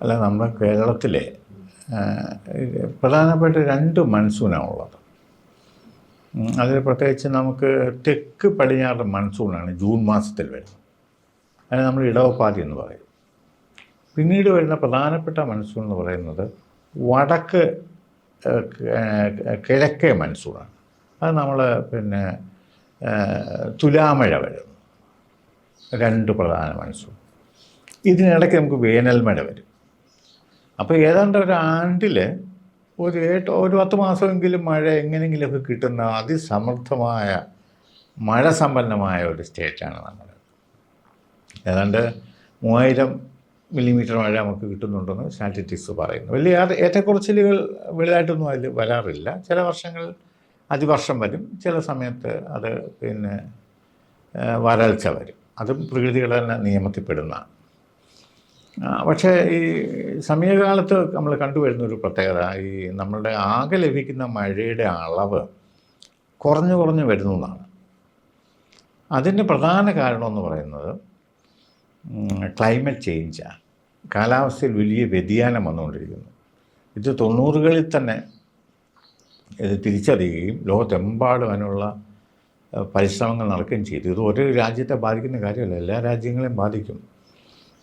അല്ല നമ്മുടെ കേരളത്തിലെ പ്രധാനപ്പെട്ട രണ്ട് മൺസൂണാണ് ഉള്ളത് അതിൽ പ്രത്യേകിച്ച് നമുക്ക് തെക്ക് പടിഞ്ഞാറ് മൺസൂണാണ് ജൂൺ മാസത്തിൽ വരുന്നത്. അതിന് നമ്മൾ ഇടവപ്പാതി എന്ന് പറയും. പിന്നീട് വരുന്ന പ്രധാനപ്പെട്ട മൺസൂൺ എന്ന് പറയുന്നത് വടക്ക് കിഴക്കേ മൺസൂണാണ്. അത് നമ്മൾ പിന്നെ തുലാമഴ വരുന്നു. രണ്ട് പ്രധാന മൺസൂൺ. ഇതിനിടയ്ക്ക് നമുക്ക് വേനൽമഴ വരും. അപ്പോൾ ഏതാണ്ട് ഒരു ആണ്ടിൽ ഒരു ഏട്ടോ ഒരു പത്ത് മാസമെങ്കിലും മഴ എങ്ങനെയെങ്കിലുമൊക്കെ കിട്ടുന്ന അതിസമൃദ്ധമായ മഴ സമ്പന്നമായ ഒരു സ്റ്റേറ്റാണ് നമ്മുടെ ഏതാണ്ട് മൂവായിരം മില്ലിമീറ്റർ മഴ നമുക്ക് കിട്ടുന്നുണ്ടെന്ന് സ്റ്റാറ്റിസ്റ്റിക്സ് പറയുന്നു. വലിയ ഏറെ- ഏറ്റക്കുറച്ചിലുകൾ വലുതായിട്ടൊന്നും അതിൽ വരാറില്ല. ചില വർഷങ്ങൾ അതിവർഷം വരും. ചില സമയത്ത് അത് പിന്നെ വരൾച്ച വരും. അതും പ്രകൃതിയുടെ തന്നെ നിയമത്തിൽപ്പെടുന്നതാണ്. പക്ഷേ ഈ സമീപകാലത്ത് നമ്മൾ കണ്ടുവരുന്ന ഒരു പ്രത്യേകത ഈ നമ്മളുടെ ആകെ ലഭിക്കുന്ന മഴയുടെ അളവ് കുറഞ്ഞു കുറഞ്ഞു വരുന്നു എന്നാണ്. അതിന്റെ പ്രധാന കാരണമെന്ന് പറയുന്നത് ക്ലൈമറ്റ് ചേഞ്ചാണ് കാലാവസ്ഥയിൽ വലിയ വ്യതിയാനം വന്നുകൊണ്ടിരിക്കുന്നു. ഇത് തൊണ്ണൂറുകളിൽ തന്നെ ഇത് തിരിച്ചറിയുകയും ലോകത്തെമ്പാടും അതിനുള്ള പരിശ്രമങ്ങൾ നടക്കുകയും ചെയ്തു. ഇത് ഒരു രാജ്യത്തെ ബാധിക്കുന്ന കാര്യമല്ല. എല്ലാ രാജ്യങ്ങളെയും ബാധിക്കും.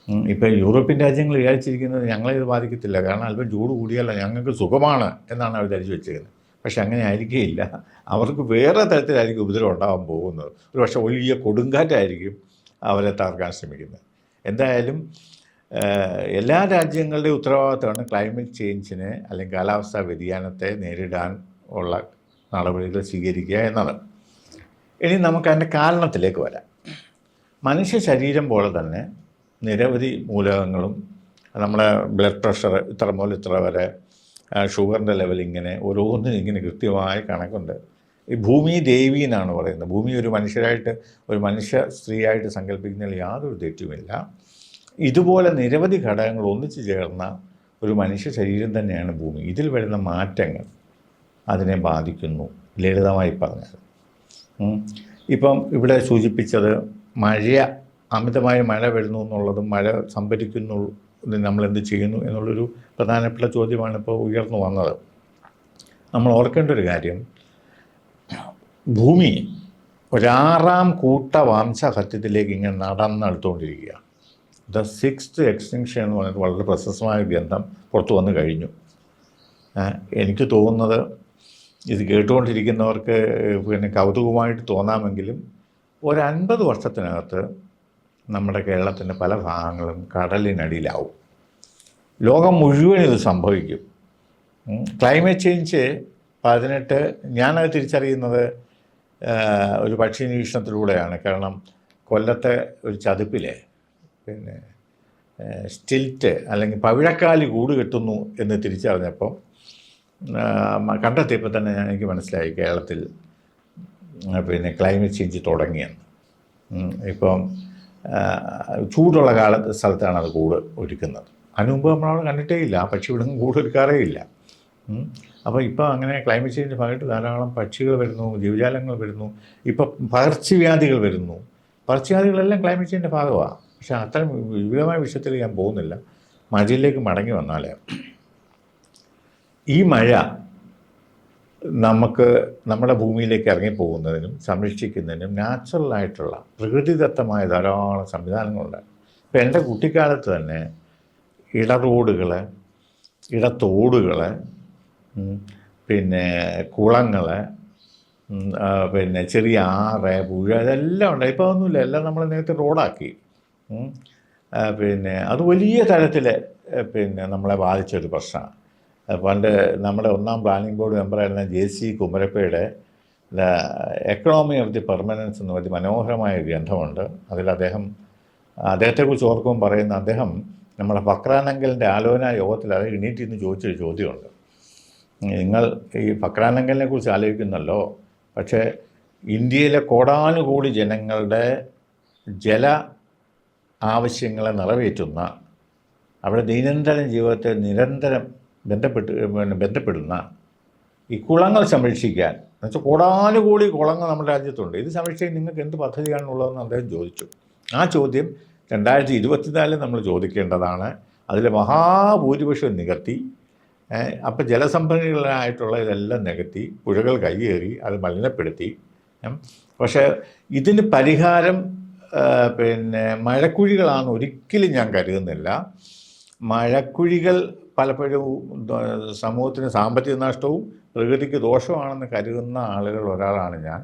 ഇപ്പോൾ യൂറോപ്യൻ രാജ്യങ്ങൾ വിചാരിച്ചിരിക്കുന്നത് ഞങ്ങളെ ഇത് ബാധിക്കത്തില്ല. കാരണം അല്പം ചൂട് കൂടിയല്ല ഞങ്ങൾക്ക് സുഖമാണ് എന്നാണ് അവർ ധരിച്ചു വെച്ചിരിക്കുന്നത് പക്ഷെ അങ്ങനെ ആയിരിക്കുകയില്ല അവർക്ക് വേറെ തരത്തിലായിരിക്കും ഉപദ്രവം ഉണ്ടാകാൻ പോകുന്നത്. ഒരു പക്ഷേ വലിയ കൊടുങ്കാറ്റായിരിക്കും അവരെ തകർക്കാൻ ശ്രമിക്കുന്നത്. എന്തായാലും എല്ലാ രാജ്യങ്ങളുടെയും ഉത്തരവാദിത്തമാണ് ക്ലൈമറ്റ് ചേഞ്ചിനെ അല്ലെങ്കിൽ കാലാവസ്ഥാ വ്യതിയാനത്തെ നേരിടാൻ ഉള്ള നടപടികൾ സ്വീകരിക്കുക എന്നത്. ഇനി നമുക്ക് അതിന്റെ കാരണത്തിലേക്ക് വരാം. മനുഷ്യ ശരീരം പോലെ തന്നെ നിരവധി മൂലകങ്ങളും നമ്മളെ ബ്ലഡ് പ്രഷർ ഇത്ര മുതൽ ഇത്ര വരെ ഷുഗറിന്റെ ലെവൽ ഇങ്ങനെ ഓരോന്നും ഇങ്ങനെ കൃത്യമായ കണക്കുണ്ട്. ഈ ഭൂമി ദേവി എന്നാണ് പറയുന്നത്. ഭൂമി ഒരു മനുഷ്യരായിട്ട് ഒരു മനുഷ്യ സ്ത്രീയായിട്ട് സങ്കല്പിക്കുന്നതിൽ യാതൊരു തെറ്റുമില്ല. ഇതുപോലെ നിരവധി ഘടകങ്ങൾ ഒന്നിച്ചു ചേർന്ന ഒരു മനുഷ്യ ശരീരം തന്നെയാണ് ഭൂമി. ഇതിൽ വരുന്ന മാറ്റങ്ങൾ അതിനെ ബാധിക്കുന്നു ലളിതമായി പറഞ്ഞത് ഇപ്പം ഇവിടെ സൂചിപ്പിച്ചത് മഴ അമിതമായ മഴ വരുന്നു എന്നുള്ളതും മഴ സംഭരിക്കുന്നു നമ്മൾ എന്ത് ചെയ്യുന്നു എന്നുള്ളൊരു പ്രധാനപ്പെട്ട ചോദ്യമാണ് ഇപ്പോൾ ഉയർന്നു വന്നത്. നമ്മൾ ഓർക്കേണ്ട ഒരു കാര്യം ഭൂമി ഒരാറാം കൂട്ട വംശഹത്യത്തിലേക്ക് ഇങ്ങനെ നടന്നെടുത്തുകൊണ്ടിരിക്കുക. ദ സിക്സ്ത് എക്സ്റ്റിങ്ഷൻ എന്ന് പറയുന്നത് വളരെ പ്രശസ്തമായ ഗ്രന്ഥം പുറത്തു വന്നു കഴിഞ്ഞു. എനിക്ക് തോന്നുന്നത് ഇത് കേട്ടുകൊണ്ടിരിക്കുന്നവർക്ക് പിന്നെ കൗതുകമായിട്ട് തോന്നാമെങ്കിലും ഒരു അൻപത് വർഷത്തിനകത്ത് നമ്മുടെ കേരളത്തിന്റെ പല ഭാഗങ്ങളും കടലിനടിയിലാവും. ലോകം മുഴുവൻ ഇത് സംഭവിക്കും. ക്ലൈമറ്റ് ചേഞ്ച് പതിനെട്ട് ഞാനത് തിരിച്ചറിയുന്നത് ഒരു പക്ഷി നിരീക്ഷണത്തിലൂടെയാണ് കാരണം കൊല്ലത്തെ ഒരു ചതുപ്പിലെ പിന്നെ സ്റ്റിൽറ്റ് അല്ലെങ്കിൽ പവിഴക്കാലി കൂട് കെട്ടുന്നു എന്ന് തിരിച്ചറിഞ്ഞപ്പോൾ കണ്ടെത്തിയപ്പോൾ തന്നെ ഞാൻ എനിക്ക് മനസ്സിലായി കേരളത്തിൽ പിന്നെ ക്ലൈമറ്റ് ചേഞ്ച് തുടങ്ങിയെന്ന്. ഇപ്പം ചൂടുള്ള കാലത്ത് സ്ഥലത്താണ് അത് കൂട് ഒരുക്കുന്നത്. അതിന് നമ്മളവിടെ കണ്ടിട്ടേ ഇല്ല. ആ പക്ഷി ഇവിടെ കൂട് ഒരുക്കാറേ ഇല്ല അപ്പോൾ ഇപ്പോൾ അങ്ങനെ ക്ലൈമറ്റ് ചേഞ്ച് ഭാഗമായിട്ട് ധാരാളം പക്ഷികൾ വരുന്നു ജീവജാലങ്ങൾ വരുന്നു. ഇപ്പോൾ പകർച്ചവ്യാധികൾ വരുന്നു. പകർച്ചവ്യാധികളെല്ലാം ക്ലൈമറ്റ് ചേഞ്ചിന്റെ ഭാഗമാണ് പക്ഷേ അത്തരം വിപുലമായ വിഷയത്തിൽ ഞാൻ പോകുന്നില്ല. മഴയിലേക്ക് മടങ്ങി വന്നാൽ ഈ മഴ നമുക്ക് നമ്മുടെ ഭൂമിയിലേക്ക് ഇറങ്ങിപ്പോകുന്നതിനും സംരക്ഷിക്കുന്നതിനും നാച്ചുറലായിട്ടുള്ള പ്രകൃതിദത്തമായ ധാരാളം സംവിധാനങ്ങളുണ്ട് ഇപ്പം എന്റെ കുട്ടിക്കാലത്ത് തന്നെ ഇടറോഡുകൾ ഇടത്തോടുകൾ പിന്നെ കുളങ്ങൾ പിന്നെ ചെറിയ ആറ് പുഴ ഇതെല്ലാം ഉണ്ട്. ഇപ്പോൾ ഒന്നുമില്ല എല്ലാം നമ്മൾ നേരത്തെ റോഡാക്കി. പിന്നെ അത് വലിയ തരത്തിൽ പിന്നെ നമ്മളെ ബാധിച്ചൊരു പ്രശ്നമാണ്. പണ്ട് നമ്മുടെ ഒന്നാം പ്ലാനിംഗ് ബോർഡ് മെമ്പറായിരുന്ന ജെ സി കുമരപ്പയുടെ എക്കണോമി ഓഫ് ദി പെർമനൻസ് എന്ന് പറഞ്ഞ മനോഹരമായ ഗ്രന്ഥമുണ്ട്. അതിൽ അദ്ദേഹം അദ്ദേഹത്തെക്കുറിച്ച് ഓർക്കുമ്പോൾ പറയുന്ന അദ്ദേഹം നമ്മുടെ ഫക്രാനങ്കലിന്റെ ആലോചന യോഗത്തിൽ അത് എണീറ്റ് ഇന്ന് ചോദിച്ചൊരു ചോദ്യമുണ്ട്. നിങ്ങൾ ഈ ഫക്രാനങ്കലിനെ കുറിച്ച് ആലോചിക്കുന്നല്ലോ പക്ഷേ ഇന്ത്യയിലെ കോടാനുകൂടി ജനങ്ങളുടെ ജല ആവശ്യങ്ങളെ നിറവേറ്റുന്ന അവിടെ ദൈനംദിന ജീവിതത്തെ നിരന്തരം ബന്ധപ്പെട്ട് പിന്നെ ബന്ധപ്പെടുന്ന ഈ കുളങ്ങൾ സംരക്ഷിക്കാൻ. എന്നുവെച്ചാൽ കോടാനുകൂടി കുളങ്ങൾ നമ്മുടെ രാജ്യത്തുണ്ട്. ഇത് സംരക്ഷിക്കാൻ നിങ്ങൾക്ക് എന്ത് പദ്ധതിയാണുള്ളതെന്ന് അദ്ദേഹം ചോദിച്ചു. ആ ചോദ്യം രണ്ടായിരത്തി ഇരുപത്തിനാലിൽ നമ്മൾ ചോദിക്കേണ്ടതാണ്. അതിൽ മഹാഭൂരിപക്ഷം നികത്തി. അപ്പം ജലസംഭരണികളായിട്ടുള്ള ഇതെല്ലാം നികത്തി. പുഴകൾ കയ്യേറി അത് മലിനപ്പെടുത്തി. പക്ഷേ ഇതിന് പരിഹാരം പിന്നെ മഴക്കുഴികളാണ് ഒരിക്കലും ഞാൻ കരുതുന്നില്ല. മഴക്കുഴികൾ പലപ്പോഴും സമൂഹത്തിന് സാമ്പത്തിക നഷ്ടവും പ്രകൃതിക്ക് ദോഷമാണെന്ന് കരുതുന്ന ആളുകൾ ഒരാളാണ് ഞാൻ.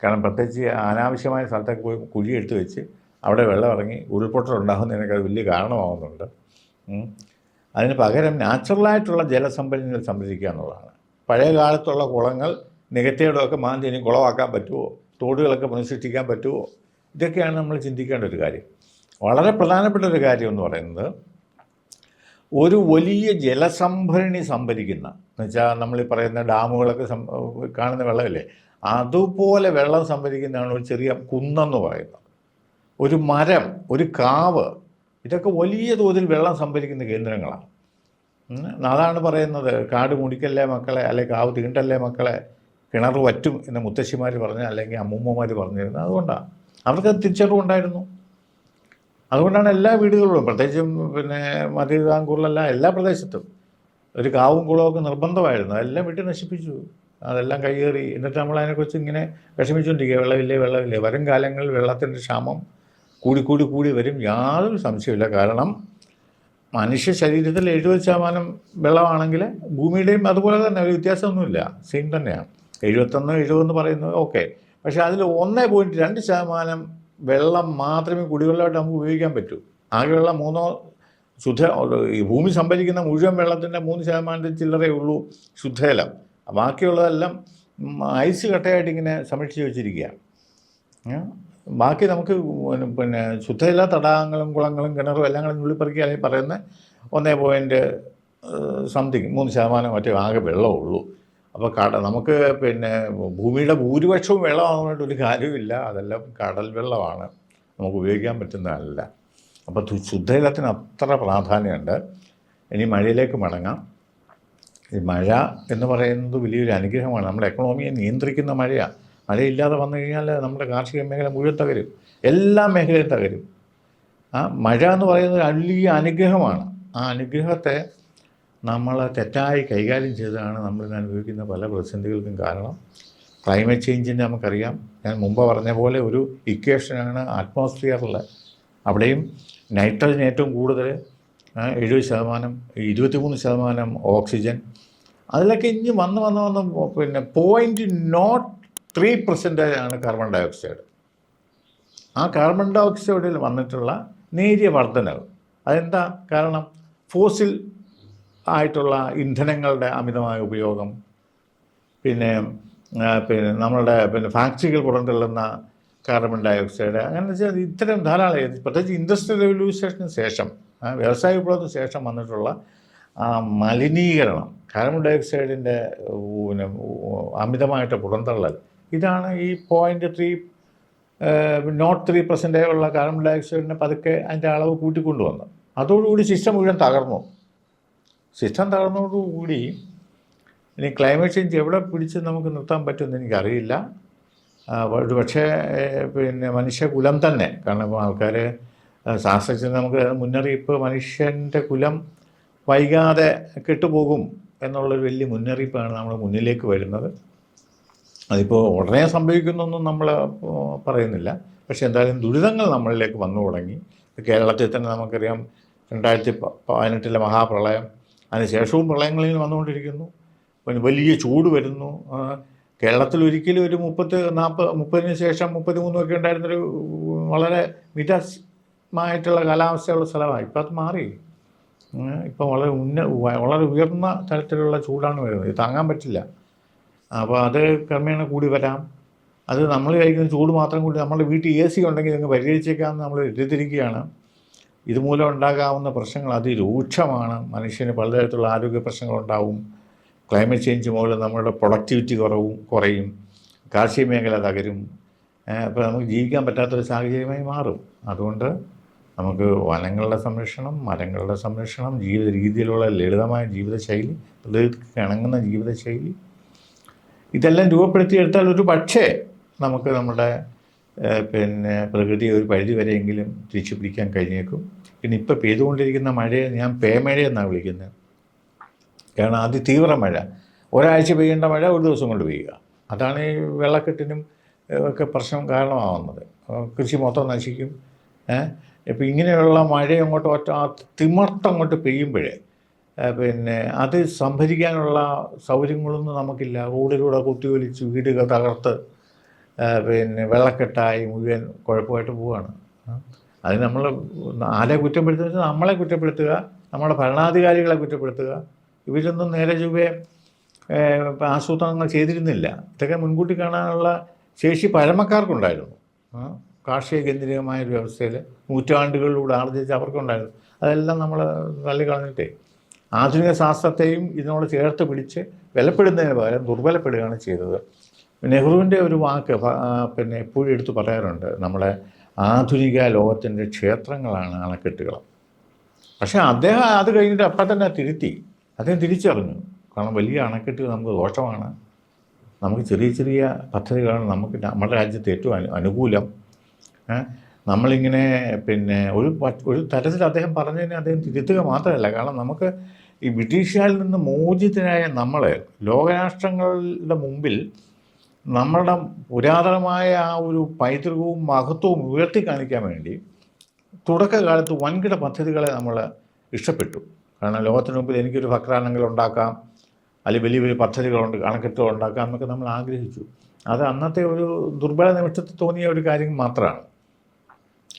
കാരണം പ്രത്യേകിച്ച് അനാവശ്യമായ സ്ഥലത്തൊക്കെ പോയി കുഴി എടുത്ത് വെച്ച് അവിടെ വെള്ളം ഇറങ്ങി ഉരുൾപൊട്ടൽ ഉണ്ടാകുന്നതിനൊക്കെ അത് വലിയ കാരണമാകുന്നുണ്ട്. അതിന് പകരം നാച്ചുറലായിട്ടുള്ള ജലസംഭരണികൾ സംരക്ഷിക്കുക എന്നുള്ളതാണ്. പഴയ കാലത്തുള്ള കുളങ്ങൾ നികത്തിയടമൊക്കെ മാന്തി ഇനി കുളമാക്കാൻ പറ്റുമോ തോടുകളൊക്കെ പുനഃസൃഷ്ടിക്കാൻ പറ്റുമോ ഇതൊക്കെയാണ് നമ്മൾ ചിന്തിക്കേണ്ട ഒരു കാര്യം. വളരെ പ്രധാനപ്പെട്ട ഒരു കാര്യം എന്ന് പറയുന്നത് ഒരു വലിയ ജലസംഭരണി സംഭരിക്കുന്ന എന്നുവെച്ചാൽ നമ്മൾ പറയുന്ന ഡാമുകളൊക്കെ കാണുന്ന വെള്ളമില്ലേ? അതുപോലെ വെള്ളം സംഭരിക്കുന്നതാണ് ഒരു ചെറിയ കുന്നെന്ന് പറയുന്നത്. ഒരു മരം ഒരു കാവ് ഇതൊക്കെ വലിയ തോതിൽ വെള്ളം സംഭരിക്കുന്ന കേന്ദ്രങ്ങളാണ്. അതാണ് പറയുന്നത്. കാട് മുടിക്കല്ലേ മക്കളെ? അല്ലെ കാവ് തീണ്ടല്ലേ മക്കളെ? കിണർ വറ്റും എന്ന് മുത്തശ്ശിമാർ പറഞ്ഞ അല്ലെങ്കിൽ അമ്മൂമ്മമാർ പറഞ്ഞിരുന്നു അതുകൊണ്ടാണ്. അവർക്കത് തിരിച്ചറിവുണ്ടായിരുന്നു അതുകൊണ്ടാണ് എല്ലാ വീടുകളിലും പ്രത്യേകിച്ചും പിന്നെ മധ്യതാങ്കൂറിലല്ല എല്ലാ പ്രദേശത്തും ഒരു കാവും കുളമൊക്കെ നിർബന്ധമായിരുന്നു. അതെല്ലാം വെട്ടി നശിപ്പിച്ചു. അതെല്ലാം കയ്യേറി എന്നിട്ട് നമ്മൾ അതിനെക്കുറിച്ച് ഇങ്ങനെ വിഷമിച്ചുകൊണ്ടിരിക്കുക വെള്ളമില്ലേ വെള്ളമില്ലേ. വരും കാലങ്ങളിൽ വെള്ളത്തിന്റെ ക്ഷാമം കൂടി കൂടി കൂടി വരും. യാതൊരു സംശയമില്ല കാരണം മനുഷ്യ ശരീരത്തിൽ എഴുപത് ശതമാനം വെള്ളമാണെങ്കിൽ ഭൂമിയുടെയും അതുപോലെ തന്നെ ഒരു വ്യത്യാസമൊന്നുമില്ല. സെയിം തന്നെയാണ്. എഴുപത്തൊന്ന് എഴുപതെന്ന് പറയുന്നത് ഓക്കെ പക്ഷേ അതിൽ ഒന്നേ പോയിന്റ് രണ്ട് ശതമാനം വെള്ളം മാത്രമേ കുടിവെള്ളമായിട്ട് നമുക്ക് ഉപയോഗിക്കാൻ പറ്റൂ. ആകെയുള്ള മൂന്നോ ശുദ്ധ ഈ ഭൂമി സംഭരിക്കുന്ന മുഴുവൻ വെള്ളത്തിന്റെ മൂന്ന് ശതമാനത്തിൽ ചില്ലറേ ഉള്ളൂ ശുദ്ധജലം ബാക്കിയുള്ളതെല്ലാം ഐസ് കട്ടയായിട്ട് ഇങ്ങനെ സംരക്ഷിച്ച് വെച്ചിരിക്കുകയാണ്. ബാക്കി നമുക്ക് പിന്നെ- പിന്നെ ശുദ്ധജല തടാകങ്ങളും കുളങ്ങളും കിണറും എല്ലാം കൂടെ നുള്ളിപ്പറിക്കുക അല്ലെങ്കിൽ പറയുന്ന ഒന്നേ പോയിന്റ് സംതിങ് മൂന്ന് ശതമാനം മറ്റേ ആകെ വെള്ളമുള്ളൂ അപ്പോൾ കട നമുക്ക് പിന്നെ ഭൂമിയുടെ ഭൂരിപക്ഷവും വെള്ളമാകുന്നതായിട്ട് ഒരു കാര്യമില്ല അതെല്ലാം കടൽ വെള്ളമാണ്. നമുക്ക് ഉപയോഗിക്കാൻ പറ്റുന്നതല്ല. അപ്പോൾ ശുദ്ധജലത്തിന് അത്ര പ്രാധാന്യമുണ്ട്. ഇനി മഴയിലേക്ക് മടങ്ങാം. ഈ മഴ എന്ന് പറയുന്നത് വലിയൊരു അനുഗ്രഹമാണ്. നമ്മുടെ എക്കണോമിയെ നിയന്ത്രിക്കുന്ന മഴയാണ് മഴയില്ലാതെ വന്നു കഴിഞ്ഞാൽ നമ്മുടെ കാർഷിക മേഖല മുഴുവൻ തകരും. എല്ലാ മേഖലയും തകരും. ആ മഴ എന്ന് പറയുന്നത് വലിയ അനുഗ്രഹമാണ്. ആ അനുഗ്രഹത്തെ നമ്മൾ തെറ്റായി കൈകാര്യം ചെയ്തതാണ് നമ്മൾ ഇന്ന് അനുഭവിക്കുന്ന പല പ്രതിസന്ധികൾക്കും കാരണം. ക്ലൈമറ്റ് ചേഞ്ചിന്റെ നമുക്കറിയാം. ഞാൻ മുമ്പ് പറഞ്ഞ പോലെ ഒരു ഇക്വേഷനാണ് അറ്റ്മോസ്ഫിയറിൽ അവിടെയും നൈട്രജൻ ഏറ്റവും കൂടുതൽ എഴുപത് ശതമാനം ഇരുപത്തിമൂന്ന് ശതമാനം ഓക്സിജൻ അതിലൊക്കെ ഇനി വന്ന് വന്ന് വന്ന് പിന്നെ പോയിന്റ് നോട്ട് ത്രീ പെർസെന്റേജ് ആണ് കാർബൺ ഡൈ ഓക്സൈഡ് ആ കാർബൺ ഡൈ ഓക്സൈഡിൽ വന്നിട്ടുള്ള നേരിയ വർധനവ് അതെന്താ കാരണം? ഫോസിൽ ആയിട്ടുള്ള ഇന്ധനങ്ങളുടെ അമിതമായ ഉപയോഗം പിന്നെ പിന്നെ നമ്മളുടെ പിന്നെ ഫാക്ടറികൾ പുറന്തള്ളുന്ന കാർബൺ ഡൈ ഓക്സൈഡ് അങ്ങനെ വെച്ചാൽ ഇത്തരം ധാരാളം പ്രത്യേകിച്ച് ഇൻഡസ്ട്രിയൽ റെവല്യൂഷന് ശേഷം വ്യവസായ വിപ്ലവത്തിന് ശേഷം വന്നിട്ടുള്ള ആ മലിനീകരണം കാർബൺ ഡൈ ഓക്സൈഡിന്റെ പിന്നെ അമിതമായിട്ട് പുറന്തള്ളൽ ഇതാണ് ഈ പോയിന്റ് ത്രീ നോട്ട് ത്രീ പെർസെന്റേ ഉള്ള കാർബൺ ഡൈ പതുക്കെ അതിന്റെ അളവ് കൂട്ടിക്കൊണ്ടുവന്നു അതോടുകൂടി സിസ്റ്റം മുഴുവൻ തകർന്നു. സിസ്റ്റം തകർന്നതോടുകൂടി ഇനി ക്ലൈമറ്റ് ചേഞ്ച് എവിടെ പിടിച്ച് നമുക്ക് നിർത്താൻ പറ്റുമെന്ന് എനിക്കറിയില്ല. ഒരു പക്ഷേ പിന്നെ മനുഷ്യ കുലം തന്നെ. കാരണം ആൾക്കാർ ശാസ്ത്രജ്ഞർ നമുക്ക് മുന്നറിയിപ്പ് മനുഷ്യന്റെ കുലം വൈകാതെ കെട്ടുപോകും എന്നുള്ളൊരു വലിയ മുന്നറിയിപ്പാണ് നമ്മൾ മുന്നിലേക്ക് വരുന്നത്. അതിപ്പോൾ ഉടനെ സംഭവിക്കുന്നൊന്നും നമ്മൾ പറയുന്നില്ല. പക്ഷേ എന്തായാലും ദുരിതങ്ങൾ നമ്മളിലേക്ക് വന്നു തുടങ്ങി. കേരളത്തിൽ തന്നെ നമുക്കറിയാം രണ്ടായിരത്തി പതിനെട്ടിലെ മഹാപ്രളയം അതിനുശേഷവും പ്രളയങ്ങളിൽ വന്നുകൊണ്ടിരിക്കുന്നു. വലിയ ചൂട് വരുന്നു. കേരളത്തിൽ ഒരിക്കലും ഒരു മുപ്പത്ത് നാൽപ്പത് മുപ്പതിന് ശേഷം മുപ്പത്തി മൂന്നൊക്കെ ഉണ്ടായിരുന്നൊരു വളരെ മിതമായിട്ടുള്ള കാലാവസ്ഥയുള്ള സ്ഥലമാണ്. ഇപ്പം അത് മാറി. ഇപ്പം വളരെ ഉന്ന വളരെ ഉയർന്ന തരത്തിലുള്ള ചൂടാണ് വരുന്നത്. ഇത് താങ്ങാൻ പറ്റില്ല. അപ്പോൾ അത് ക്രമേണ കൂടി വരാം. അത് നമ്മൾ കഴിക്കുന്ന ചൂട് മാത്രം കൂടി നമ്മുടെ വീട്ടിൽ എ സി ഉണ്ടെങ്കിൽ നിങ്ങൾ പരിഹരിച്ചേക്കാമെന്ന് നമ്മൾ തെറ്റിദ്ധരിക്കുകയാണ് ഇതുമൂലം ഉണ്ടാകാവുന്ന പ്രശ്നങ്ങൾ അതിരൂക്ഷമാണ് മനുഷ്യന് പലതരത്തിലുള്ള ആരോഗ്യ പ്രശ്നങ്ങളുണ്ടാവും ക്ലൈമറ്റ് ചേഞ്ച് മൂലം നമ്മളുടെ പ്രൊഡക്ടിവിറ്റി കുറവും കുറയും. കാർഷിക മേഖല തകരും. അപ്പോൾ നമുക്ക് ജീവിക്കാൻ പറ്റാത്തൊരു സാഹചര്യമായി മാറും. അതുകൊണ്ട് നമുക്ക് വനങ്ങളുടെ സംരക്ഷണം മരങ്ങളുടെ സംരക്ഷണം ജീവിത രീതിയിലുള്ള ലളിതമായ ജീവിതശൈലി പ്രകൃതിക്ക് ഇണങ്ങുന്ന ജീവിതശൈലി ഇതെല്ലാം രൂപപ്പെടുത്തിയെടുത്താൽ ഒരു പക്ഷേ നമുക്ക് നമ്മുടെ പിന്നെ പ്രകൃതി ഒരു പരിധി വരെയെങ്കിലും തിരിച്ചു പിടിക്കാൻ കഴിഞ്ഞേക്കും. പിന്നെ ഇപ്പോൾ പെയ്തുകൊണ്ടിരിക്കുന്ന മഴയെ ഞാൻ പേമഴയെന്നാണ് വിളിക്കുന്നത് കാരണം അതിതീവ്ര മഴ. ഒരാഴ്ച പെയ്യേണ്ട മഴ ഒരു ദിവസം കൊണ്ട് പെയ്യുക. അതാണ് ഈ വെള്ളക്കെട്ടിനും ഒക്കെ പ്രശ്നം കാരണമാവുന്നത്. കൃഷി മൊത്തം നശിക്കും. ഇപ്പം ഇങ്ങനെയുള്ള മഴ അങ്ങോട്ട് ഒറ്റ തിമർത്ത് അങ്ങോട്ട് പെയ്യുമ്പോഴേ പിന്നെ അത് സംഭരിക്കാനുള്ള സൗകര്യങ്ങളൊന്നും നമുക്കില്ല. റോഡിലൂടെ കുത്തിയൊലിച്ച് വീടുകൾ തകർത്ത് പിന്നെ വെള്ളക്കെട്ടായി മുഴുവൻ കുഴപ്പമായിട്ട് പോവുകയാണ്. അത് നമ്മൾ ആരെ കുറ്റപ്പെടുത്തുക നമ്മളെ കുറ്റപ്പെടുത്തുക നമ്മുടെ ഭരണാധികാരികളെ കുറ്റപ്പെടുത്തുക. ഇവരൊന്നും നേരെ ചൊവ്വേ ആസൂത്രണങ്ങൾ ചെയ്തിരുന്നില്ല. ഇതൊക്കെ മുൻകൂട്ടി കാണാനുള്ള ശേഷി പഴമക്കാർക്കുണ്ടായിരുന്നു. കാർഷിക കേന്ദ്രീയമായ ഒരു വ്യവസ്ഥയിൽ നൂറ്റാണ്ടുകളിലൂടെ ആർജിച്ച് അവർക്കുണ്ടായിരുന്നു. അതെല്ലാം നമ്മൾ തള്ളിക്കളഞ്ഞിട്ടേ ആധുനിക ശാസ്ത്രത്തെയും ഇതിനോട് ചേർത്ത് പിടിച്ച് വിലപ്പെടുന്നതിന് പകരം ദുർബലപ്പെടുകയാണ് ചെയ്തത്. നെഹ്റുവിന്റെ ഒരു വാക്ക് പിന്നെ എപ്പോഴും എടുത്തു പറയാറുണ്ട് നമ്മളെ ആധുനിക ലോകത്തിന്റെ ക്ഷേത്രങ്ങളാണ് അണക്കെട്ടുകൾ. പക്ഷേ അദ്ദേഹം അത് കഴിഞ്ഞിട്ട് അപ്പം തന്നെ തിരുത്തി. അദ്ദേഹം തിരിച്ചറിഞ്ഞു കാരണം വലിയ അണക്കെട്ട് നമുക്ക് ദോഷമാണ്. നമുക്ക് ചെറിയ ചെറിയ പദ്ധതികളാണ് നമുക്ക് നമ്മുടെ രാജ്യത്ത് ഏറ്റവും അനുകൂലം? നമ്മളിങ്ങനെ പിന്നെ ഒരു ഒരു തരത്തിൽ അദ്ദേഹം പറഞ്ഞതിനെ അദ്ദേഹം തിരുത്തുക മാത്രമല്ല കാരണം നമുക്ക് ഈ ബ്രിട്ടീഷുകാരിൽ നിന്ന് മോചിതരായ നമ്മൾ ലോകരാഷ്ട്രങ്ങളുടെ മുമ്പിൽ നമ്മളുടെ പുരാതനമായ ആ ഒരു പൈതൃകവും മഹത്വവും ഉയർത്തി കാണിക്കാൻ വേണ്ടി തുടക്കകാലത്ത് വൻകിട പദ്ധതികളെ നമ്മൾ ഇഷ്ടപ്പെട്ടു. കാരണം ലോകത്തിന് മുമ്പിൽ എനിക്കൊരു ഭക്രാനങ്ങൾ ഉണ്ടാക്കാം അല്ലെങ്കിൽ വലിയ വലിയ പദ്ധതികളുണ്ട് അണക്കെട്ടുകൾ ഉണ്ടാക്കാം എന്നൊക്കെ നമ്മൾ ആഗ്രഹിച്ചു. അത് അന്നത്തെ ഒരു ദുർബല നിമിഷത്തിൽ തോന്നിയ ഒരു കാര്യം മാത്രമാണ്.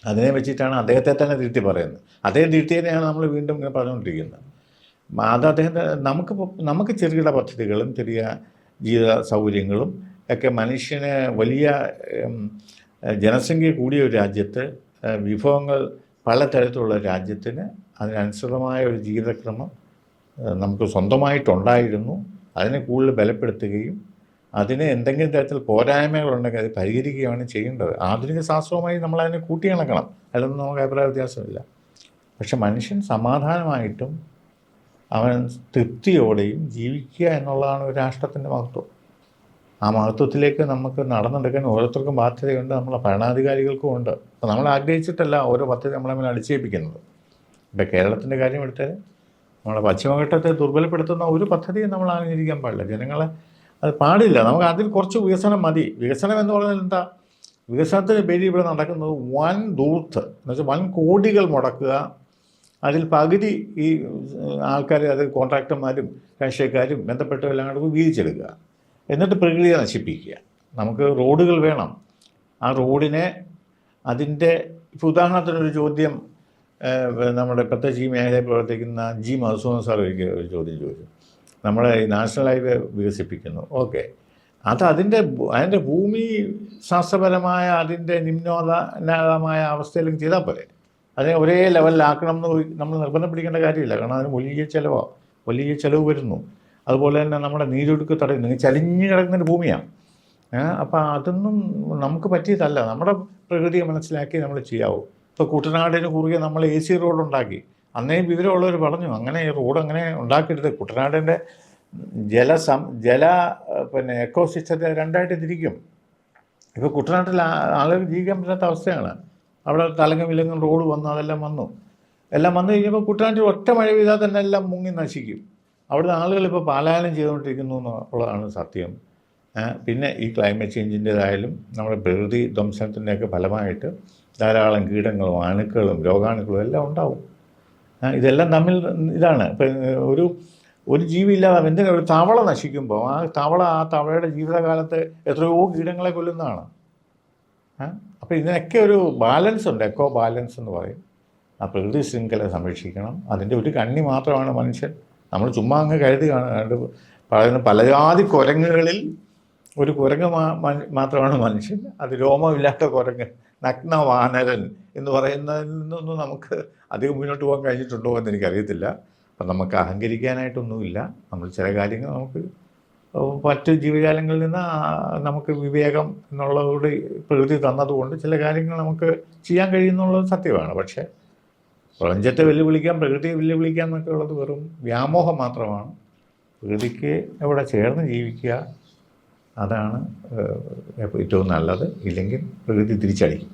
അതിനെ വെച്ചിട്ടാണ് അദ്ദേഹത്തെ തന്നെ തിരുത്തി പറയുന്നത്. അദ്ദേഹം തിരുത്തിയതിനെയാണ് നമ്മൾ വീണ്ടും ഇങ്ങനെ പറഞ്ഞുകൊണ്ടിരിക്കുന്നത്. അത് അദ്ദേഹത്തെ നമുക്ക് നമുക്ക് ചെറുകിട പദ്ധതികളും ചെറിയ ജീവിത സൗകര്യങ്ങളും ഒക്കെ മനുഷ്യന് വലിയ ജനസംഖ്യ കൂടിയ ഒരു രാജ്യത്ത് വിഭവങ്ങൾ പലതരത്തിലുള്ള രാജ്യത്തിന് അതിനനുസൃതമായ ഒരു ജീവിതക്രമം നമുക്ക് സ്വന്തമായിട്ടുണ്ടായിരുന്നു. അതിനെ കൂടുതൽ ബലപ്പെടുത്തുകയും അതിന് എന്തെങ്കിലും തരത്തിൽ പോരായ്മകളുണ്ടെങ്കിൽ അത് പരിഹരിക്കുകയാണ് ചെയ്യേണ്ടത്. ആധുനിക ശാസ്ത്രവുമായി നമ്മൾ അതിനെ കൂട്ടിയിണക്കണം. അതിലൊന്നും നമുക്ക് അഭിപ്രായ വ്യത്യാസമില്ല. പക്ഷെ മനുഷ്യൻ സമാധാനമായിട്ടും അവൻ തൃപ്തിയോടെയും ജീവിക്കുക എന്നുള്ളതാണ് ഒരു രാഷ്ട്രത്തിന്റെ മഹത്വം. ആ മഹത്വത്തിലേക്ക് നമുക്ക് നടന്നെടുക്കാൻ ഓരോരുത്തർക്കും ബാധ്യതയുണ്ട് നമ്മളെ ഭരണാധികാരികൾക്കും ഉണ്ട്. അപ്പോൾ നമ്മൾ ആഗ്രഹിച്ചിട്ടല്ല ഓരോ പദ്ധതി നമ്മളെ മേലെ അടിച്ചേൽപ്പിക്കുന്നത്. ഇപ്പം കേരളത്തിന്റെ കാര്യം എടുത്താൽ നമ്മളെ പശ്ചിമഘട്ടത്തെ ദുർബലപ്പെടുത്തുന്ന ഒരു പദ്ധതിയും നമ്മൾ അംഗീകരിക്കാൻ പാടില്ല. ജനങ്ങളെ അത് പാടില്ല. നമുക്ക് അതിൽ കുറച്ച് വികസനം മതി. വികസനം എന്ന് പറഞ്ഞാൽ എന്താ? വികസനത്തിന് പേരിൽ ഇവിടെ നടക്കുന്നത് വൻ ദൂർത്ത്. എന്ന് വെച്ചാൽ വൻ കോടികൾ മുടക്കുക അതിൽ പകുതി ഈ ആൾക്കാർ അത് കോൺട്രാക്ടർമാരും രാഷ്ട്രീയക്കാരും ബന്ധപ്പെട്ടവരെല്ലാം കൂടെ വീതിച്ചെടുക്കുക എന്നിട്ട് പ്രകൃതിയെ നശിപ്പിക്കുക. നമുക്ക് റോഡുകൾ വേണം. ആ റോഡിനെ അതിന്റെ ഇപ്പോൾ ഉദാഹരണത്തിനൊരു ചോദ്യം നമ്മുടെ പ്രത്യേകിച്ച് ഈ മേഖലയിൽ പ്രവർത്തിക്കുന്ന ജി മധുസൂദൻ സാർ ഒരിക്കൽ ഒരു ചോദ്യം ചോദിച്ചു. നമ്മളെ ഈ നാഷണൽ ഹൈവേ വികസിപ്പിക്കുന്നു. ഓക്കെ. അത് അതിന്റെ അതിന്റെ ഭൂമി ശാസ്ത്രപരമായ അതിന്റെ നിമ്നോന്നതമായ അവസ്ഥയിലും ചെയ്താൽ പോലെ അതിനെ ഒരേ ലെവലിലാക്കണം എന്ന് നമ്മൾ നിർബന്ധം പിടിക്കേണ്ട കാര്യമില്ല. കാരണം അതിന് വലിയ ചിലവാണ് വലിയ ചിലവ് വരുന്നു. അതുപോലെ തന്നെ നമ്മുടെ നീരൊഴുക്ക് തടയുന്നു ചലിഞ്ഞ് കിടക്കുന്നൊരു ഭൂമിയാണ്. അപ്പോൾ അതൊന്നും നമുക്ക് പറ്റിയതല്ല. നമ്മുടെ പ്രകൃതിയെ മനസ്സിലാക്കി നമ്മൾ ചെയ്യാവൂ. ഇപ്പോൾ കുട്ടനാടിന് കുറുകെ നമ്മൾ എ സി റോഡ് ഉണ്ടാക്കി. അന്നേ വിവരമുള്ളവർ പറഞ്ഞു അങ്ങനെ ഈ റോഡ് അങ്ങനെ ഉണ്ടാക്കരുത്. കുട്ടനാടിന്റെ ജലസം ജല പിന്നെ എക്കോ സിസ്റ്റത്തെ രണ്ടായിട്ട് തിരിക്കും. ഇപ്പോൾ കുട്ടനാട്ടിൽ ആളുകൾ ജീവിക്കാൻ പറ്റാത്ത അവസ്ഥയാണ്. അവിടെ തലങ്ങും വിലങ്ങും റോഡ് വന്നു അതെല്ലാം വന്നു. എല്ലാം വന്നു കഴിഞ്ഞപ്പോൾ കുട്ടനാട്ടിൽ ഒറ്റ മഴ പെയ്താൽ തന്നെ എല്ലാം മുങ്ങി നശിക്കും. അവിടുത്തെ ആളുകൾ ഇപ്പോൾ പാലായനം ചെയ്തുകൊണ്ടിരിക്കുന്നു എന്നുള്ളതാണ് സത്യം. പിന്നെ ഈ ക്ലൈമറ്റ് ചേഞ്ചിന്റെതായാലും നമ്മുടെ പ്രകൃതി ധ്വംസനത്തിന്റെയൊക്കെ ഫലമായിട്ട് ധാരാളം കീടങ്ങളും അണുക്കളും രോഗാണുക്കളും എല്ലാം ഉണ്ടാവും. ഇതെല്ലാം തമ്മിൽ ഇതാണ്. ഇപ്പം ഒരു ഒരു ജീവിയില്ലാതെ എന്തെങ്കിലും ഒരു തവള നശിക്കുമ്പോൾ ആ തവള ആ തവളയുടെ ജീവിതകാലത്ത് എത്രയോ കീടങ്ങളെ കൊല്ലുന്നതാണ്. അപ്പോൾ ഇതിനൊക്കെ ഒരു ബാലൻസ് ഉണ്ട്. എക്കോ ബാലൻസ് എന്ന് പറയും. ആ പ്രകൃതി ശൃംഖല സംരക്ഷിക്കണം. അതിന്റെ ഒരു കണ്ണി മാത്രമാണ് മനുഷ്യൻ. നമ്മൾ ചുമ്മാ അങ്ങ് കരുതി പറയുന്ന പലജാതി കുരങ്ങുകളിൽ ഒരു കുരങ്ങ് മാത്രമാണ് മനുഷ്യൻ. അത് രോമമില്ലാത്ത കുരങ്ങ് നഗ്ന വാനരൻ എന്ന് പറയുന്നതിൽ നിന്നൊന്നും നമുക്ക് അധികം മുന്നോട്ട് പോകാൻ കഴിഞ്ഞിട്ടുണ്ടോ എന്ന് എനിക്കറിയത്തില്ല. അപ്പം നമുക്ക് അഹങ്കരിക്കാനായിട്ടൊന്നുമില്ല. നമ്മൾ ചില കാര്യങ്ങൾ നമുക്ക് മറ്റ് ജീവജാലങ്ങളിൽ നിന്ന് നമുക്ക് വിവേകം എന്നുള്ളതോട് പ്രകൃതി തന്നതുകൊണ്ട് ചില കാര്യങ്ങൾ നമുക്ക് ചെയ്യാൻ കഴിയുന്നുള്ളത് സത്യമാണ്. പക്ഷേ പ്രപഞ്ചത്തെ വെല്ലുവിളിക്കാം പ്രകൃതിയെ വെല്ലുവിളിക്കാം എന്നൊക്കെ ഉള്ളത് വെറും വ്യാമോഹം മാത്രമാണ്. പ്രകൃതിക്ക് എവിടെ ചേർന്ന് ജീവിക്കുക അതാണ് ഏറ്റവും നല്ലത്. ഇല്ലെങ്കിൽ പ്രകൃതി തിരിച്ചടിക്കും.